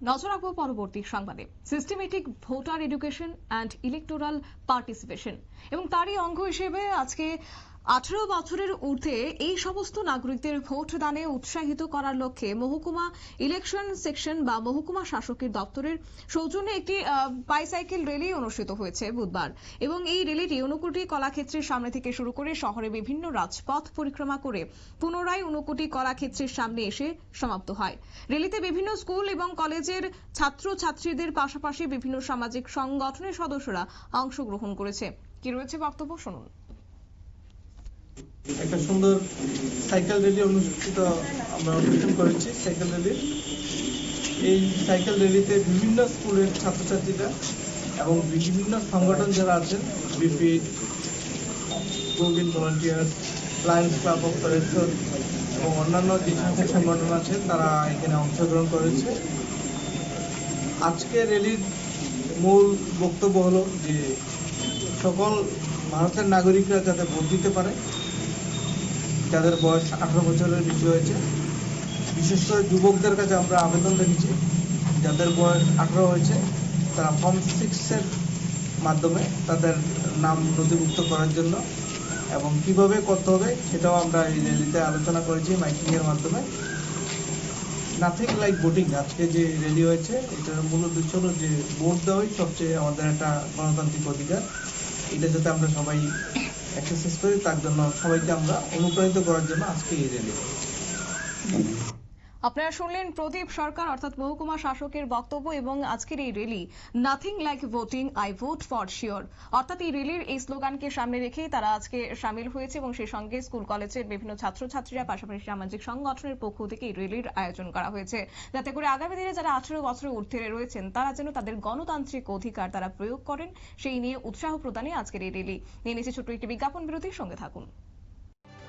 নজর রাখব পরবর্তী সংবাদে। Systematic voter education and electoral participation এবং তারই অঙ্গ হিসেবে আজকে আঠারো বছরের ঊর্ধ্বে এই সমস্ত নাগরিকদের ভোট দানে উৎসাহিত করার লক্ষ্যে মহকুমা ইলেকশন সেকশন বা মহকুমা শাসকের দপ্তরের সৌজন্যে একটি বাইসাইকেল র্যালি অনুষ্ঠিত হয়েছে বুধবার। এবং এই র্যালিটি ঊনকোটি কলাক্ষেত্রের সামনে থেকে শুরু করে শহরে বিভিন্ন রাজপথ পরিক্রমা করে পুনরায় ঊনকোটি কলাক্ষেত্রের সামনে এসে সমাপ্ত হয়। র্যালিতে বিভিন্ন স্কুল এবং কলেজের ছাত্র ছাত্রীদের পাশাপাশি বিভিন্ন সামাজিক সংগঠনের সদস্যরা অংশগ্রহণ করেছে। কি রয়েছে বক্তব্য? শুনুন। একটা সুন্দর সাইকেল র্যালি অনুষ্ঠিত আমরা অনুষ্ঠান করেছি, সাইকেল র্যালি এই সাইকেল র্যালিতে বিভিন্ন স্কুলের ছাত্রছাত্রীরা এবং বিভিন্ন সংগঠন যারা আছেন বিপি গোবিন ভলান্টিয়ার লায়ন্স ক্লাব অফ ফরেস্টর এবং অন্যান্য যে সকল সংগঠন আছে তারা এখানে অংশগ্রহণ করেছে। আজকে র্যালির মূল বক্তব্য হলো যে সকল ভারতের নাগরিকরা যাতে ভোট দিতে পারে যাদের বয়স আঠারো বছরের বেশি হয়েছে। বিশেষ করে যুবকদের কাছে আমরা আবেদন রেখেছি, যাদের বয়স আঠারো হয়েছে, তারা ফর্ম সিক্সের মাধ্যমে তাদের নাম নথিভুক্ত করার জন্য এবং কীভাবে করতে হবে সেটাও আমরা এই র্যালিতে আলোচনা করেছি মাইকিংয়ের মাধ্যমে। নাথিং লাইক ভোটিং আজকে যে র্যালি হয়েছে এটার মূল উদ্দেশ্য হলো যে ভোট দেওয়াই সবচেয়ে আমাদের একটা গণতান্ত্রিক অধিকার। এটা যাতে আমরা সবাই এক্সারসাইজ করি তার জন্য সবাইকে আমরা অনুপ্রাণিত করার জন্য আজকে এই র্যালি আপনারা শুনলেন প্রদীপ সরকার, অর্থাৎ মহকুমা শাসকের বক্তব্য এবং আজকের এই rally nothing like voting I vote for sure অর্থাৎ এই র্যালির এই স্লোগানকে সামনে রেখেই তারা আজকে সামিল হয়েছে এবং সেই সঙ্গে স্কুল, কলেজের বিভিন্ন ছাত্রছাত্রীরা, পাশাপাশি সামাজিক সংগঠনের পক্ষ থেকে এই র্যালির আয়োজন করা হয়েছে। যাতে করে আগামী দিনে যারা আঠারো বছরের ঊর্ধ্বে রয়েছেন, তারা যেন তাদের গণতান্ত্রিক অধিকার তারা প্রয়োগ করেন, সেই নিয়ে উৎসাহ প্রদানে আজকের এই র্যালি নিয়ে নিচ্ছে ছোট্ট একটি বিজ্ঞাপন বিরতির সঙ্গে থাকুন।